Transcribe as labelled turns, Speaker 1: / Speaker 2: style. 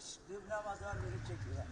Speaker 1: Dövne mazar verip çekiyorlar.